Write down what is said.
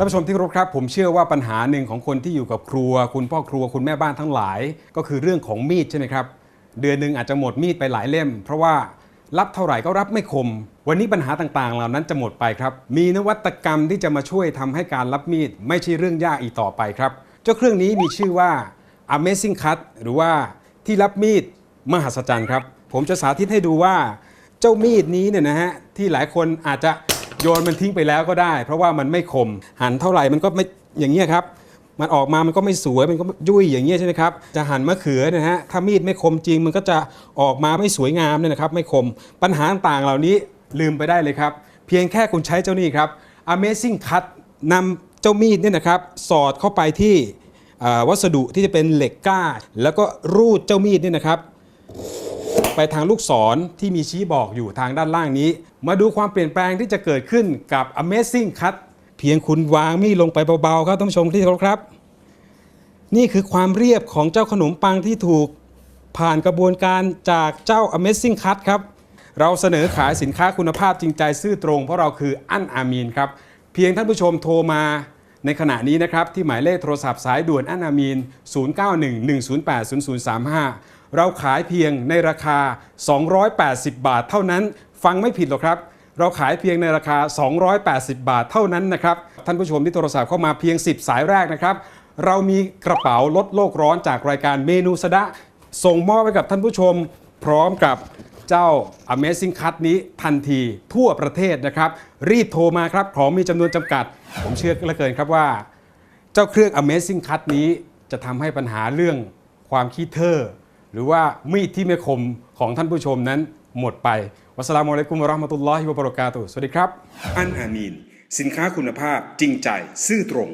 ท่านผู้ชมที่เคารพครับ ผมเชื่อว่าปัญหาหนึ่งของคนที่อยู่กับครัว คุณพ่อครัวคุณแม่บ้านทั้งหลาย ก็คือเรื่องของมีดใช่ไหมครับ เดือนหนึ่งอาจจะหมดมีดไปหลายเล่ม เพราะว่ารับเท่าไหร่ก็รับไม่คม วันนี้ปัญหาต่างๆ เหล่านั้นจะหมดไปครับ มีนวัตกรรมที่จะมาช่วยทำให้การรับมีด ไม่ใช่เรื่องยากอีกต่อไปครับ เจ้าเครื่องนี้มีชื่อว่า Amazing Cut หรือว่าที่รับมีดมหัศจรรย์ครับ ผมจะสาธิตให้ดูว่า เจ้ามีดนี้เนี่ยนะฮะที่หลายคนอาจจะ โยนมันทิ้งไปแล้วก็ได้ เพราะว่ามันไม่คมหั่นเท่าไหร่มันก็ไม่อย่างเงี้ยครับมันออกมามันก็ไม่สวยมันก็ยุ่ยอย่างเงี้ยใช่ไหมครับจะหั่นมะเขือเนะฮะถ้ามีดไม่คมจริง มันก็จะออกมาไม่สวยงามเนี่ยนะครับ ไม่คมปัญหาต่างเหล่านี้ลืมไปได้เลยครับ เพียงแค่คุณใช้เจ้านี่ครับ Amazing Cut นำเจ้ามีดเนี่ยนะครับ สอดเข้าไปที่วัสดุที่จะเป็นเหล็กกล้า แล้วก็รูดเจ้ามีดเนี่ยนะครับ ไปทางลูกศรที่มีชี้บอกอยู่ทางด้านล่างนี้ มาดูความเปลี่ยนแปลงที่จะเกิดขึ้นกับ Amazing Cut เพียงคุณวางมีดลงไปเบาๆครับท่านผู้ชมที่เคารพครับ นี่คือความเรียบของเจ้าขนมปังที่ถูกผ่านกระบวนการจากเจ้า Amazing Cut ครับ เราเสนอขายสินค้าคุณภาพจริงใจซื่อตรง เพราะเราคืออั้นอามีนครับ เพียงท่านผู้ชมโทรมา ในขณะนี้นะครับที่หมายเลขโทรศัพท์สายด่วนอั้นามีน 0911080035 เราขายเพียงในราคา 280 บาทเท่านั้น ฟังไม่ผิดหรอกครับ เราขายเพียงในราคา 280 บาทเท่านั้นนะครับ ท่านผู้ชมที่โทรศัพท์เข้ามาเพียง 10 สายแรกนะครับ เรามีกระเป๋าลดโลกร้อนจากรายการเมนูสดะส่งมอบให้กับท่านผู้ชม พร้อมกับ เจ้า Amazing Cut นี้ทันทีทั่วประเทศนะครับ รีบโทรมาครับ ของมีจำนวนจำกัด ผมเชื่อเหลือเกินครับว่า เจ้าเครื่อง Amazing Cut นี้จะทำให้ปัญหาเรื่องความขี้เถ้อหรือว่ามีดที่ไม่คมของท่านผู้ชมนั้นหมดไป วัสสลามุอะลัยกุมวะราะห์มะตุลลอฮิวะบะเราะกาตุสวัสดีครับ อันอามีน สินค้าคุณภาพจริงใจ ซื่อตรง